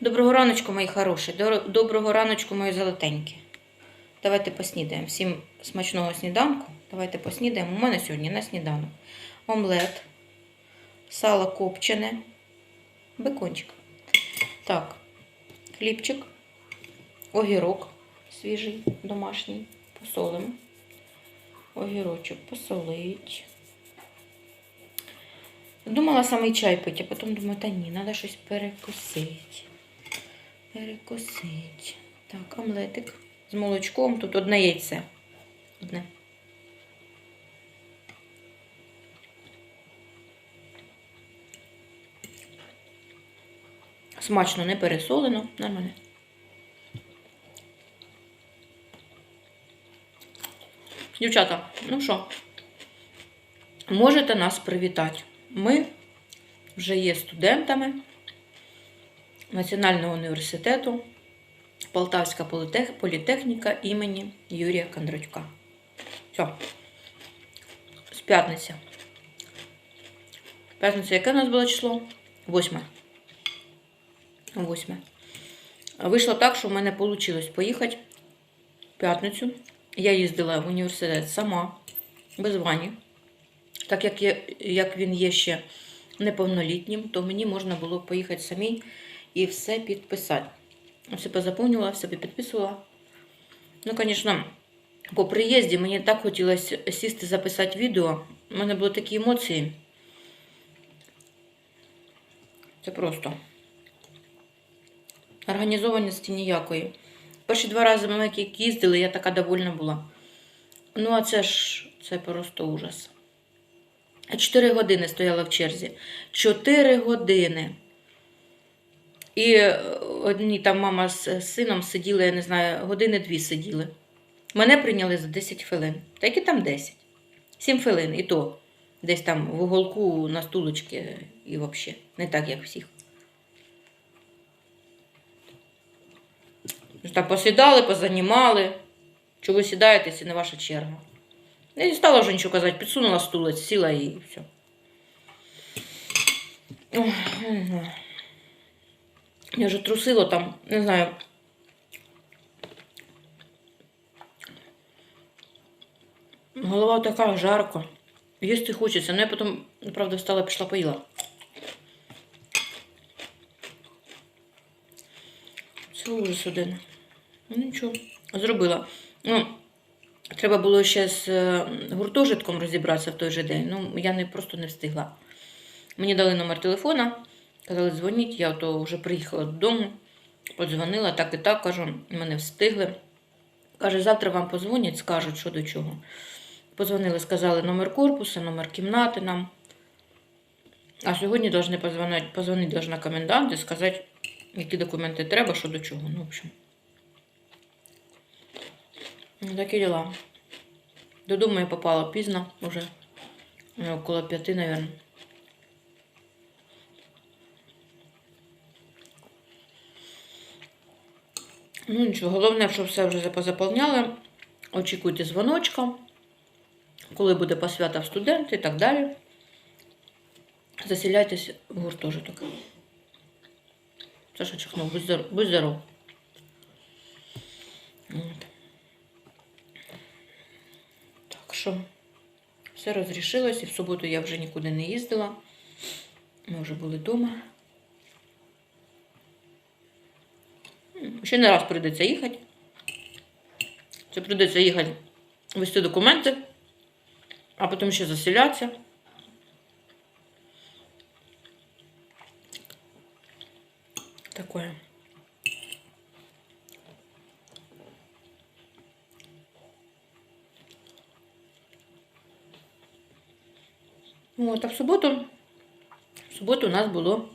Доброго раночку, мої хороші. Доброго раночку, мої золотенькі. Давайте поснідаємо. Всім смачного сніданку. Давайте поснідаємо. У мене сьогодні на сніданок. Омлет, сало копчене, бекончик. Так, хлібчик, огірок свіжий, домашній. Посолимо. Огірочок посолить. Думала самий чай пити, а потім думаю, та ні, треба щось перекусити. Перекусити. Так, омлетик з молочком. Тут одне яйце. Одне. Смачно не пересолено. Нормально. Дівчата, ну що, можете нас привітати. Ми вже є студентами Національного університету Полтавська політехніка імені Юрія Кондратюка. Все. З п'ятниці. П'ятниця, яке у нас було число? Восьме. Восьме. Вийшло так, що в мене вийшло поїхати в п'ятницю. Я їздила в університет сама, без Вані. Так як, я, як він є ще неповнолітнім, то мені можна було поїхати самій і все підписати. Все позаповнювала, все підписувала. Ну, звісно, по приїзді мені так хотілося сісти записати відео. У мене були такі емоції. Це просто. Організованості ніякої. Перші два рази ми як їздили, я така довольна була. Ну, а це ж це просто ужас. Чотири години стояла в черзі. Чотири години. І е, одні там мама з сином сиділи, я не знаю, години дві сиділи. Мене прийняли за 10 хвилин. Та які там 10? 7 хвилин, і то десь там в уголку на стулочці і взагалі. Не так, як всіх. Так посідали, позанімали. Що ви сідаєте, це не ваша черга. Не стала вже нічого казати, підсунула стулець, сіла і все. Ой, не знаю. Я вже трусило там, не знаю. Голова така жарко. Їсти хочеться. Ну я потім, правда, встала, пішла поїла. Це ужас один. Ну нічого, зробила. Ну, треба було ще з е, гуртожитком розібратися в той же день. Ну, я не, просто не встигла. Мені дали номер телефона, казали, дзвоніть, я то вже приїхала додому, подзвонила, так і так, кажу, мене встигли. Каже, завтра вам позвонять, скажуть, що до чого. Позвонили, сказали номер корпусу, номер кімнати нам. А сьогодні должны позвонити, позвонити должна комендант і сказати, які документи треба, що до чого. Ну, в общем. Ну, Такі діла. Додому я попала пізно, уже е, около п'яти, наверное. Ну нічого, головне, що все вже позаповняли. Очікуйте дзвоночка, коли буде посвята в студенти і так далі. Заселяйтесь в гуртожиток. Саша чихнув, будь здоров. Будь здоров. От. Так що все розрішилось, і в суботу я вже нікуди не їздила. Ми вже були вдома. Ще не раз прийдеться їхати. Це прийдеться їхати вести документи, а потім ще заселятися. Такое. От, а в суботу, в суботу у нас було,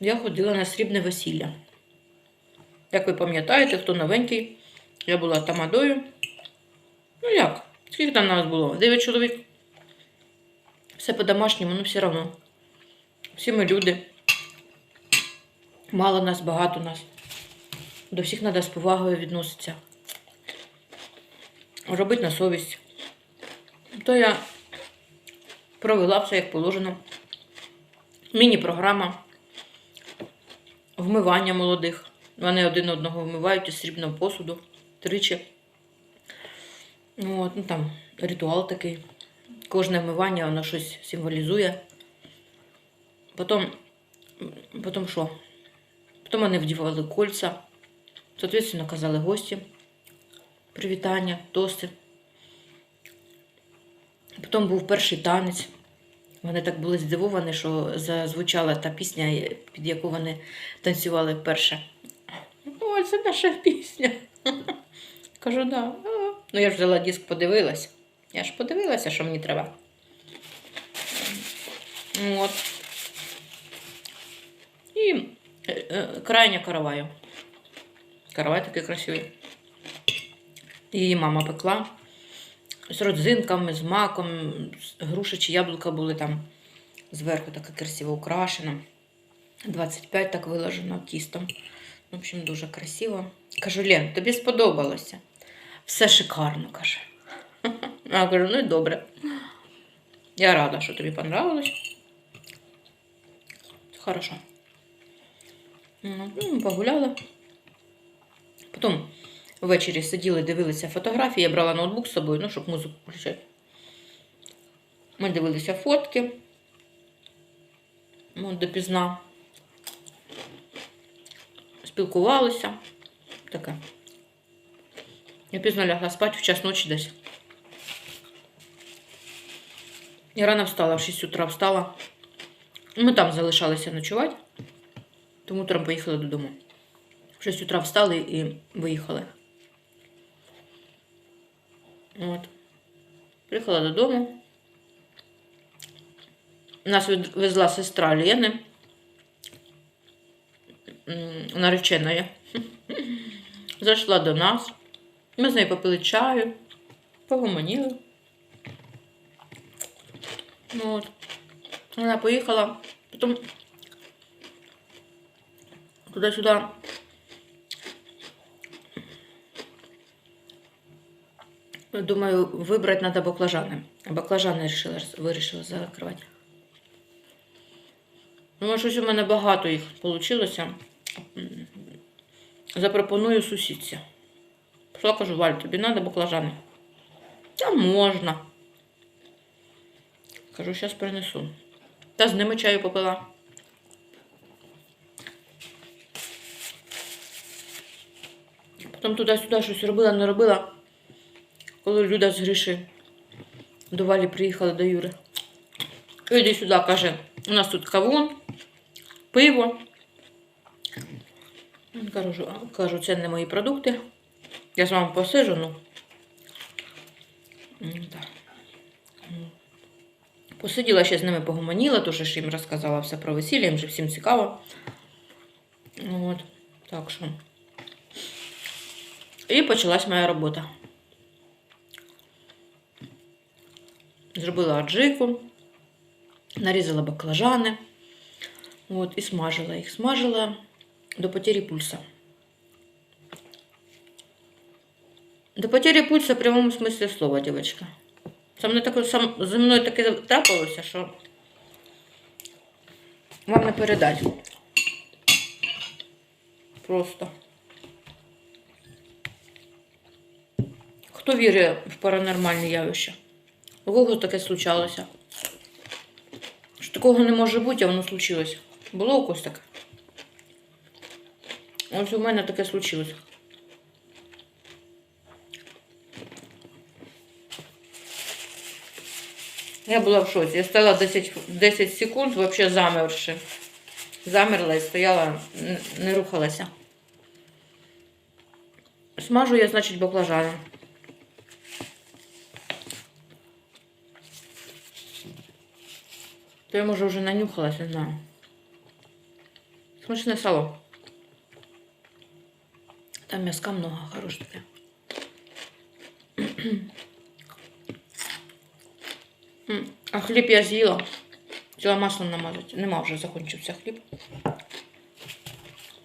я ходила на срібне весілля. Як ви пам'ятаєте, хто новенький, я була тамадою. Ну як? Скільки там нас було? Дев'ять чоловік. Все по-домашньому, ну все одно. Всі ми люди. Мало нас, багато нас. До всіх треба з повагою відноситися. Робити на совість. То я провела все як положено. Міні-програма. вмивання молодих. Вони один одного вмивають із срібного посуду тричі. От, ну там ритуал такий. Кожне вмивання воно щось символізує. Потім, потім що? Потім вони вдівали кольця. Соответственно, казали гості. Привітання, тости. Потім був перший танець. Вони так були здивовані, що зазвучала та пісня, під яку вони танцювали вперше. О, це наша пісня. Кажу, да. «А». Ну, я ж взяла диск, подивилась. Я ж подивилася, що мені треба. От. І е, е, крайня караваю. Каравай такий красивий. Її мама пекла з родзинками, з маком, груші чи яблука були там зверху таке красиво украшено. 25 так виложено тістом. В общем, дуже красиво. Кажу, Лен, тобі сподобалося. Все шикарно, каже. Я кажу, ну і добре. Я рада, що тобі понравилось. Хорошо. Ну, ну, погуляли. Потім ввечері сиділи, дивилися фотографії. Я брала ноутбук з собою, ну, щоб музику включати. Ми дивилися фотки. Ну, допізна. Спілкувалися. Таке. Я пізно лягла спати в час ночі десь. Я рано встала, в 6 утра встала. Ми там залишалися ночувати, тому утром поїхали додому. В 6 утра встали і виїхали. От. Приїхала додому. Нас відвезла сестра Лени. Нареченої. Зайшла до нас. Ми з нею попили чаю, погомоніли. Ну, от. Вона поїхала, потім туди-сюди. Думаю, вибрати треба баклажани. Баклажани вирішила, вирішила закривати. Ну, щось у мене багато їх вийшло. Запропоную сусідці. Пішла, кажу, Валь, тобі треба баклажани? Та можна. Кажу, зараз принесу. Та з ними чаю попила. Потім туди-сюди щось робила, не робила. Коли Люда з Гриші до Валі приїхали до Юри. Іди сюди, каже, у нас тут кавун, пиво. Кажу, кажу, це не мої продукти. Я з вами посижу, ну. Так. Посиділа ще з ними погомоніла, то ж їм розказала все про весілля, їм же всім цікаво. Ну, От, так що. І почалась моя робота. Зробила аджику, нарізала баклажани. От, і смажила їх. Смажила до потері пульса. До потері пульса в прямому смислі слова, дівчатка. Це мене таке, сам, зі мною таке трапилося, що вам не передати. Просто. Хто вірить в паранормальні явища? У кого таке случалося? Що такого не може бути, а воно случилось. Було у когось таке? Ось у мене таке случилось. Я була в шоці. Я стояла 10, 10 секунд, взагалі замерши. Замерла і стояла, не рухалася. Смажу я, значить, баклажани. То я, може, вже нанюхалась, не знаю. Смачне сало. Там м'яска много, хороше таке. М, А хліб я з'їла. Хотіла маслом намазати. Нема вже закінчився хліб.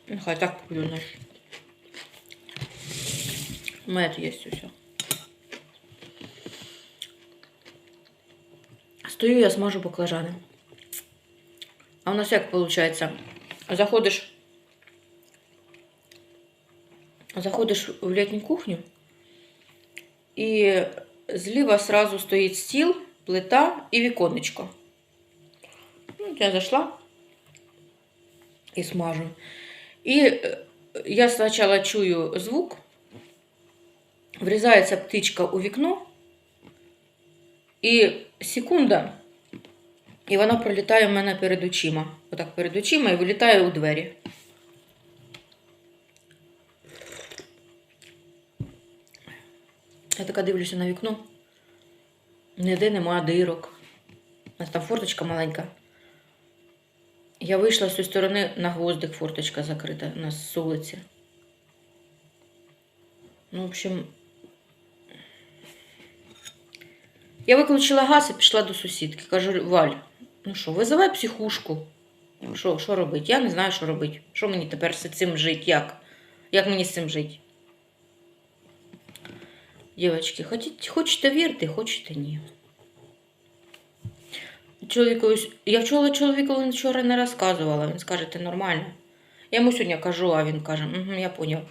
Нехай так куплю наш. Мед є усе. Стою я смажу баклажани. А у нас як виходить? Заходиш заходиш в літню кухню, і зліва сразу стоїть стіл, плита і віконечко. Ну, я зайшла і смажу. І е, я спочатку чую звук, врізається птичка у вікно, і секунда, і вона пролітає в мене перед очима. Отак перед очима і вилітає у двері. Я така дивлюся на вікно. Ніде немає дирок. У нас там форточка маленька. Я вийшла з цієї сторони на гвоздик форточка закрита у нас з вулиці. Ну, в общем. Я виключила газ і пішла до сусідки. Кажу, Валь, ну що, визивай психушку. Що, що робити? Я не знаю, що робити. Що мені тепер з цим жити? Як? Як мені з цим жити? Дівчатки, хочете, хочете вірте, хочете ні. Чоловіку, ось- я вчора чоловікові вчора не розказувала, він скаже, ти нормально. Я йому сьогодні кажу, а він каже, угу, я поняв.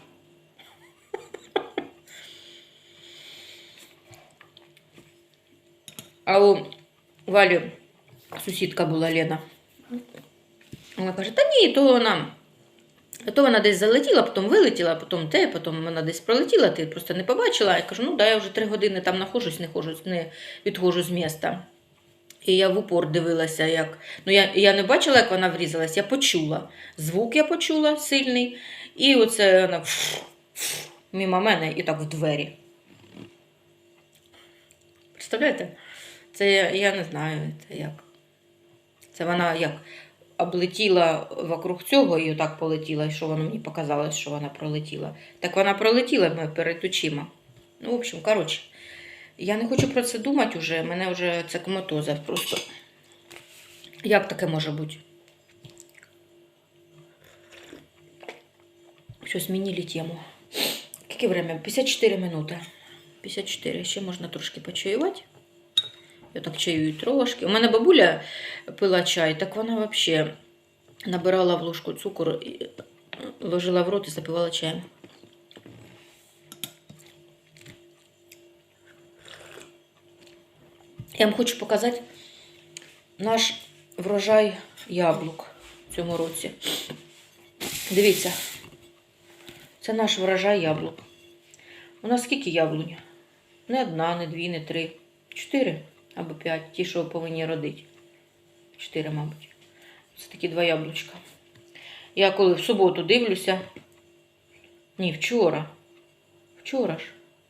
А у Валі сусідка була Лена. Вона каже, та ні, то Вона. То вона десь залетіла, потім вилетіла, потім те, потім вона десь пролетіла, ти просто не побачила. Я кажу, ну да, я вже три години там знаходжусь, не хожу, не відходжу з міста. І я в упор дивилася, як. Ну, я, я не бачила, як вона врізалась, я почула. Звук я почула сильний. І оце вона мимо мене і так в двері. Представляєте? Це я не знаю, це як. Це вона як облетіла вокруг цього і отак полетіла, і що воно мені показалось, що вона пролетіла. Так вона пролетіла мене перед очима. Ну, в общем, коротше, я не хочу про це думати вже. Мене вже це коматоза просто. Як таке може бути? Що, змінили тему. Яке время? 54 минути. 54. Ще можна трошки почаювати. Я так чаюю трошки. У мене бабуля пила чай, так вона взагалі набирала в ложку цукру, і ложила в рот і запивала чаєм. Я вам хочу показати наш врожай яблук в цьому році. Дивіться, це наш врожай яблук. У нас скільки яблунь? Не одна, не дві, не три. Чотири або п'ять. Ті, що повинні родити. Чотири, мабуть. Це такі два яблучка. Я коли в суботу дивлюся. Ні, вчора. Вчора ж.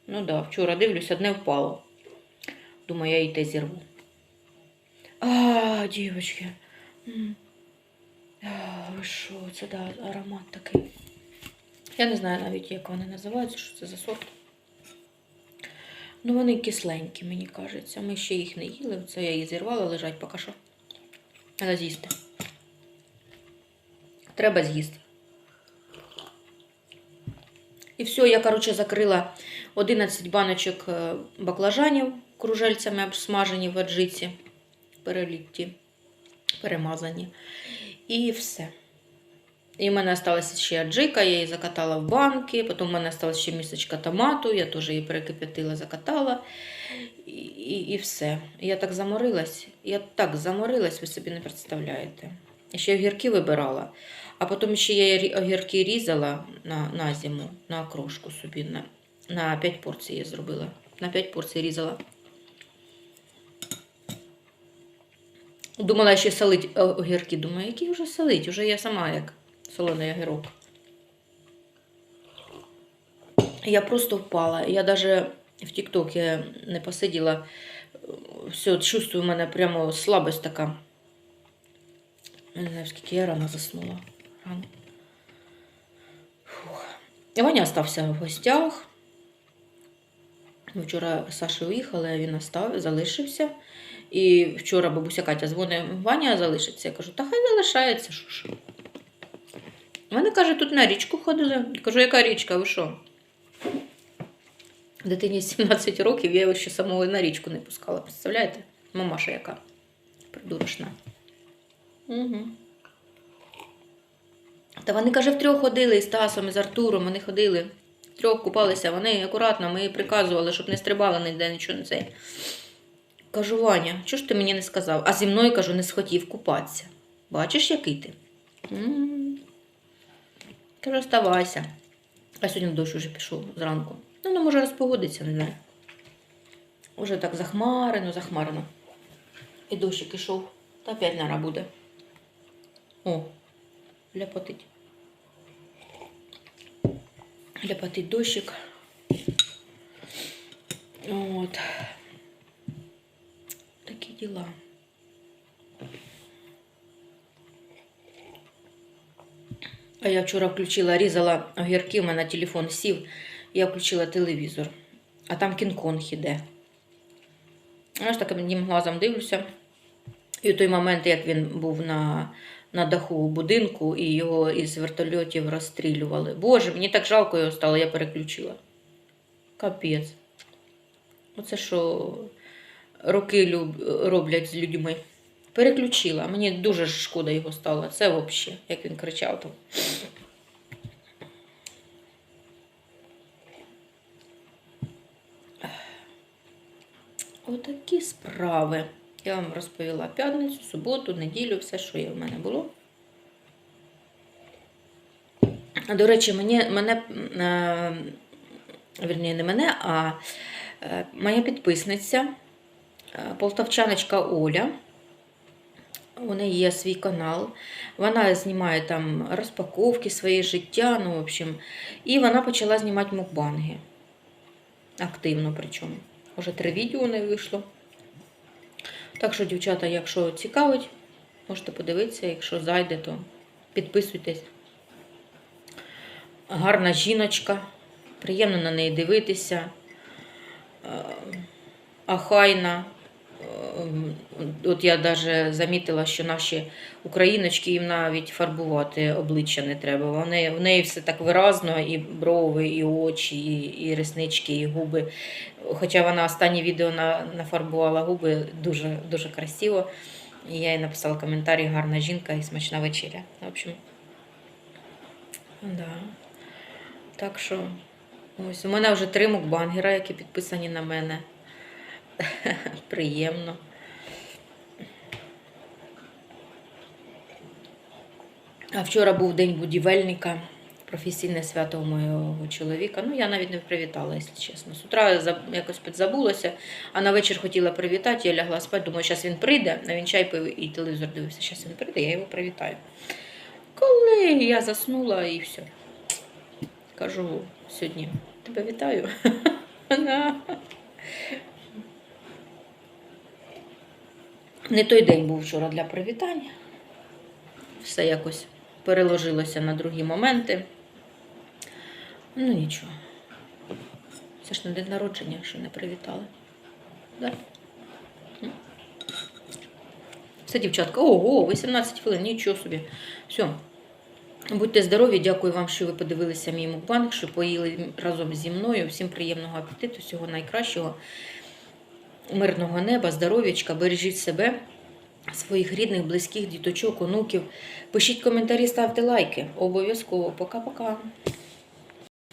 Ну так, да, вчора дивлюся, одне впало. Думаю, я і те зірву. А, дівчатки. М. А, що, це да, аромат такий. Я не знаю навіть, як вони називаються, що це за сорт. Ну, вони кисленькі, мені кажеться. Ми ще їх не їли. Це я їх зірвала, лежать поки що. Треба з'їсти. Треба з'їсти. І все, я, коротше, закрила 11 баночок е, баклажанів кружельцями обсмажені в аджиці, перелітті, перемазані. І все. І в мене залишилася ще аджика, я її закатала в банки, потім в мене залишилася ще місочка томату, я теж її перекип'ятила, закатала. І, і, і все. Я так заморилась, я так заморилась, ви собі не представляєте. Ще огірки вибирала, а потім ще я огірки різала на, на зиму, на окрошку собі. На, на 5 порцій я зробила. На 5 порцій різала. Думала ще солить огірки. Думаю, які вже солить? Уже я сама як солоний огірок. Я просто впала. Я навіть в Тіктокі не посиділа. Все, чувствую, у мене прямо слабость така. Не знаю, скільки я рано заснула. Рано. Фух. Ваня остався в гостях. Вчора з Сашою уїхали, він остав, залишився. І вчора бабуся Катя дзвонить, Ваня залишиться. Я кажу, та хай залишається, що ж. Вони, каже, тут на річку ходили. Я кажу, яка річка, ви що? Дитині 17 років, я його ще самого на річку не пускала. Представляєте? Мамаша яка придурочна. Угу. Та вони, каже, втрьох ходили з Тасом, і з Артуром. Вони ходили трьох купалися, вони акуратно, ми приказували, щоб не стрибали ніде, нічого не цей. Кажу, Ваня, чого ж ти мені не сказав? А зі мною кажу, не схотів купатися. Бачиш, який ти? М. Кажу, оставайся. А сьогодні дощ уже пішов зранку. Ну, не може розпогодитися, не знаю. Уже так захмарено, захмарено. І дощик ішов. Та опять нара буде. О, ляпотить. Ляпотить дощик. От. Такі діла. А я вчора включила, різала огірки, у мене телефон сів, я включила телевізор, а там Кінг-Конг іде. Я ж так одним глазом дивлюся. І в той момент, як він був на, на даху будинку і його із вертольотів розстрілювали. Боже, мені так жалко його стало, я переключила. Капець. Оце що роки люб... роблять з людьми. Переключила. Мені дуже шкода його стало. Це взагалі, як він кричав там. Отакі справи. Я вам розповіла п'ятницю, суботу, неділю, все, що є в мене було. До речі, мені, мене, е, вірні, не мене, а е, моя підписниця, е, полтавчаночка Оля. У неї є свій канал. Вона знімає там розпаковки, своє життя, ну, в общем. І вона почала знімати мукбанги. Активно причому. Уже три відео не вийшло. Так що, дівчата, якщо цікавить, можете подивитися, якщо зайде, то підписуйтесь. Гарна жіночка, приємно на неї дивитися. Е, Ахайна. Е, От я навіть замітила, що наші україночки їм навіть фарбувати обличчя не треба. Вони, в неї все так виразно, і брови, і очі, і, і реснички, і губи. Хоча вона останнє відео на, нафарбувала губи дуже, дуже красиво. І я їй написала коментарі, гарна жінка і смачна вечеря. В общем, да. Так що, ось у мене вже три мукбангера, які підписані на мене. Приємно. А вчора був день будівельника, професійне свято моєго чоловіка. Ну, я навіть не привітала, якщо чесно. З утра якось підзабулася, а на вечір хотіла привітати, я лягла спати, думаю, зараз він прийде, а він чай пив і телевізор дивився. Зараз він прийде, я його привітаю. Коли я заснула і все. Кажу сьогодні, тебе вітаю. Да. Не той день був вчора для привітання. Все якось переложилося на другі моменти. Ну нічого. Це ж не день народження, що не привітали. Да? Все, дівчатка, ого, 18 хвилин, нічого собі. Все. Будьте здорові, дякую вам, що ви подивилися мій мукбанк, що поїли разом зі мною. Всім приємного апетиту, всього найкращого, мирного неба, здоров'ячка, бережіть себе, своїх рідних, близьких, діточок, онуків. Пишіть коментарі, ставте лайки. Обов'язково. Пока-пока.